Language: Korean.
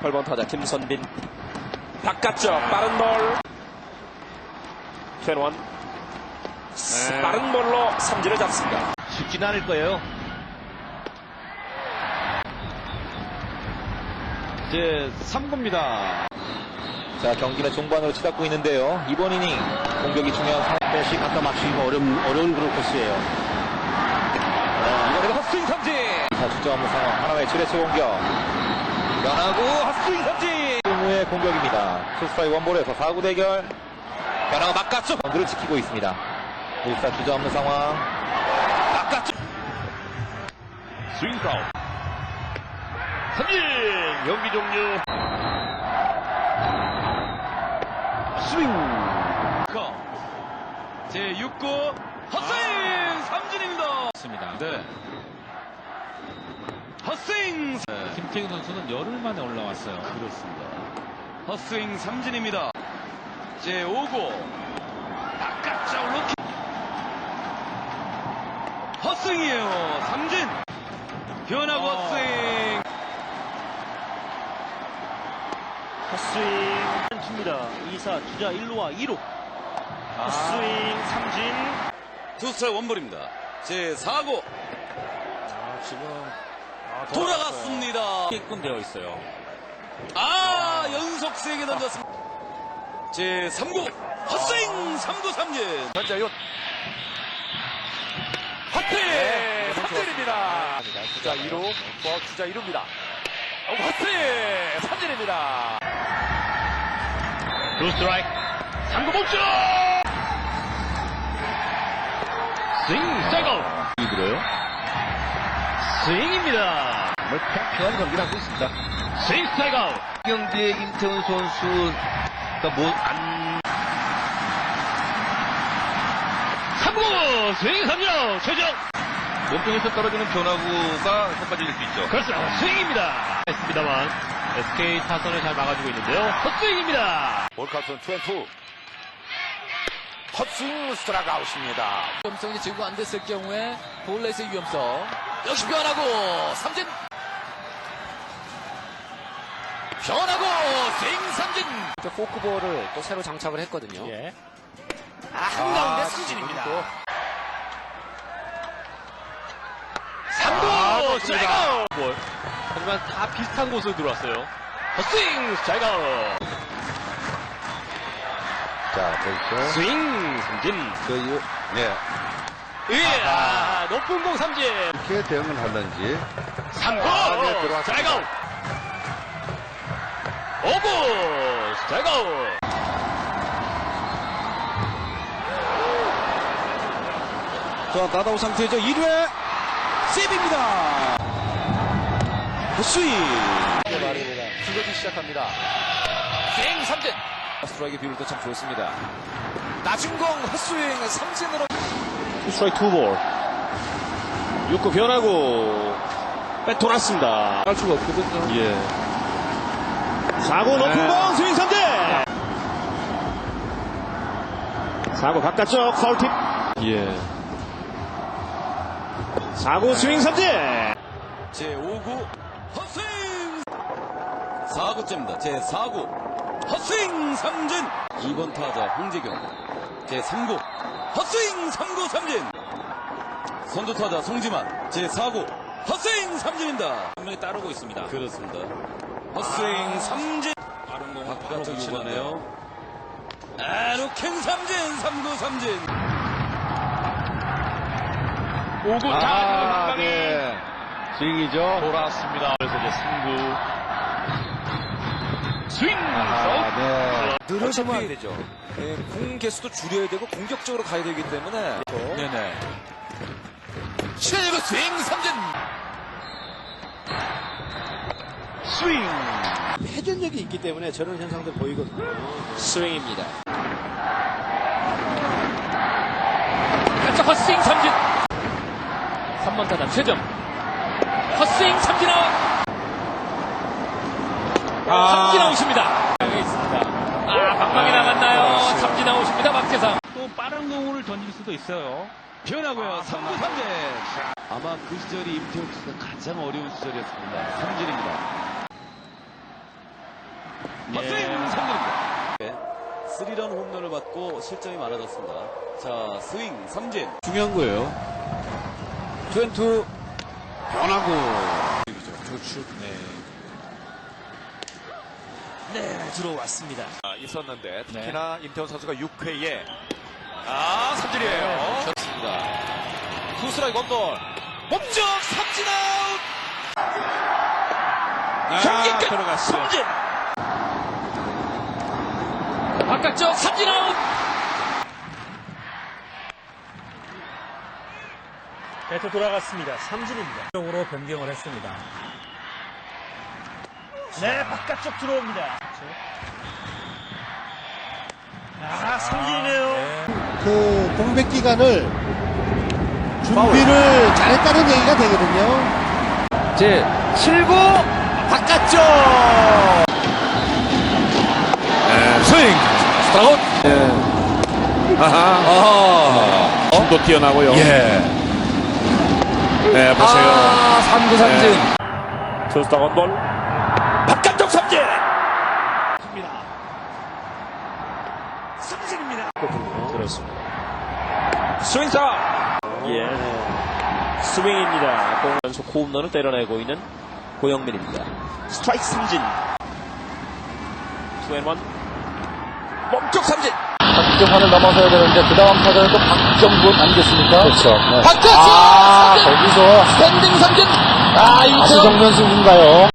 8번 타자 김선빈 바깥쪽 빠른 볼 최원 네. 빠른 볼로 삼진을 잡습니다 쉽지는 않을 거예요. 제 3구입니다. 자, 경기는 종반으로 치닫고 있는데요. 이번 이닝 공격이 중요한 상황씩 갖다 맞추기가 어려운, 어려운 그런 코스예요. 이번에도 헛스윙 삼진! 자, 주저 없는 상황. 하나의 7회초 공격. 변하고 헛스윙 삼진! 후의 공격입니다. 투스트라이 원볼에서 4구 대결. 변화가 바깥쪽 번드를 지키고 있습니다. 1사 주저 없는 상황. 바깥쪽! 스윙 파울. 삼진 경기 종료. 스윙. 제 6구 헛스윙 삼진입니다. 있습니다. 네. 헛스윙. 김태균 선수는 열흘 만에 올라왔어요. 그렇습니다. 헛스윙 삼진입니다. 제 5구 바깥쪽으로 키- 헛스윙이에요. 삼진. 변하고 어. 헛스윙. 헛스윙 줍니다. 2사 주자 1루와 2루. 헛스윙 삼진. 투스트라이 원볼입니다. 제 4구 아, 지금 돌아갔습니다. 게끔 되어 있어요. 아, 연속 세 개 던졌습니다. 제 3구 헛스윙 3구 삼진. 현재요. 헛스윙 삼진입니다. 주자 2루 뭐 주자 2루입니다 헛스윙 삼진입니다. 두 스트라이크. 3구 멈춰! 스윙 스트라이크. 이 들어요? 스윙입니다. 정말 팽팽한 경기를 하고 있습니다. 스윙 스트라이크 아웃. 경기에 임태훈 선수, 그러니까 뭐, 안, 3구 스윙 삼진 아웃. 최정. 몸통에서 떨어지는 변화구가 헛빠질 수 있죠. 그렇습니다. 스윙입니다. 했습니다만 SK 타선을 잘 막아주고 있는데요. 헛스윙입니다. 볼카운트는 2&2 헛스윙 스트라이크 아웃입니다 위험성이 제거 안 됐을 경우에 볼넷의 위험성 역시 변하고 삼진 변하고 스윙 삼진 포크볼을 또 새로 장착을 했거든요 예. 아, 한가운데 삼진입니다 3구 스트라이크 아웃. 볼. 하지만 다 비슷한 곳으로 들어왔어요. 헛스윙 스트라이크. 자, 벌써. 스윙 삼진. 그, 네. 예, 아, 높은 공 삼진. 어떻게 대응을 하는지. 3구 네, 들어왔습니다. 스트라이크 아웃. 5구 스트라이크 아웃. 자, 나다우 상태죠. 1회 세입입니다. 스윙. 말입니다 기거기 시작합니다 스윙 삼진 스트라이크 비율도 참 좋습니다 낮은 공 헛스윙 삼진으로 스트라이크 투볼 6구 변하고 백 돌았습니다. 할 수가 없거든요 예. 4구 높은 공 스윙 삼진. 4구 바깥쪽 파울팁. 예. 4구 스윙 삼진. 제 5구 헛스윙 4구째입니다. 제 4구 헛스윙 삼진 2번 타자 홍재경 제 3구 헛스윙 3구 삼진 선두 타자 송지만 제 4구 헛스윙 삼진입니다. 한 명이 따르고 있습니다. 그렇습니다. 헛스윙 삼진 빠른 공 바깥쪽 치네요. 아, 루킹 삼진 3구 삼진 5구 아, 자, 네. 스윙이죠. 돌아왔습니다. 그래서 이제 3구 스윙! 아, 네. 늘어서면 안 되죠. 예, 공 개수도 줄여야 되고 공격적으로 가야 되기 때문에. 네네. 7구 스윙 삼진! 스윙! 회전력이 있기 때문에 저런 현상들 보이거든요. 스윙입니다. 바깥쪽 헛스윙 삼진! 3번 타자 최정 헛스윙 삼진 아웃 삼진 아웃입니다 방에 있습니다 아 방망이 나갔나요 삼진 아웃입니다 박재상 또 빠른 공을 던질 수도 있어요. 변하고요. 3구 삼진. 아마 그 시절이 임태훈 씨가 가장 어려운 시절이었습니다. 삼진입니다. 헛스윙 삼진입니다. 3런 홈런을 받고 실점이 많아졌습니다. 자, 스윙 삼진. 중요한 거예요. 투앤투 변하고. 네, 들어왔습니다. 아, 있었는데 네. 특히나 임태훈 선수가 6회에 아 삼진이에요. 좋습니다. 투스트라이크 원볼 몸쪽 삼진 아웃 경기 끝 들어갔어요. 삼진 바깥쪽 삼진 아웃. 배트 돌아갔습니다. 삼진입니다. 쪽으로 변경을 했습니다. 네, 바깥쪽 들어옵니다. 아, 삼진이네요. 그 공백 기간을 준비를 잘했다는 얘기가 되거든요. 제 7구 바깥쪽. 스윙. 스타웃. 아하. 힘도 뛰어나고요. 예. 네, 보세요. 아 3구 삼진. 투스타 원볼. 그렇습니다. 스윙사 예. 스윙입니다. 공 연속 홈런을 때려내고 있는 고영민입니다. 스트라이크 삼진. 투앤원. 몸쪽 삼진 박정환을 넘어서야 되는데 그 다음 타자는 또 박정근 아니겠습니까? 그렇죠. 바깥쪽 아 거기서 스탠딩 삼진 아 이정면 승부인가요?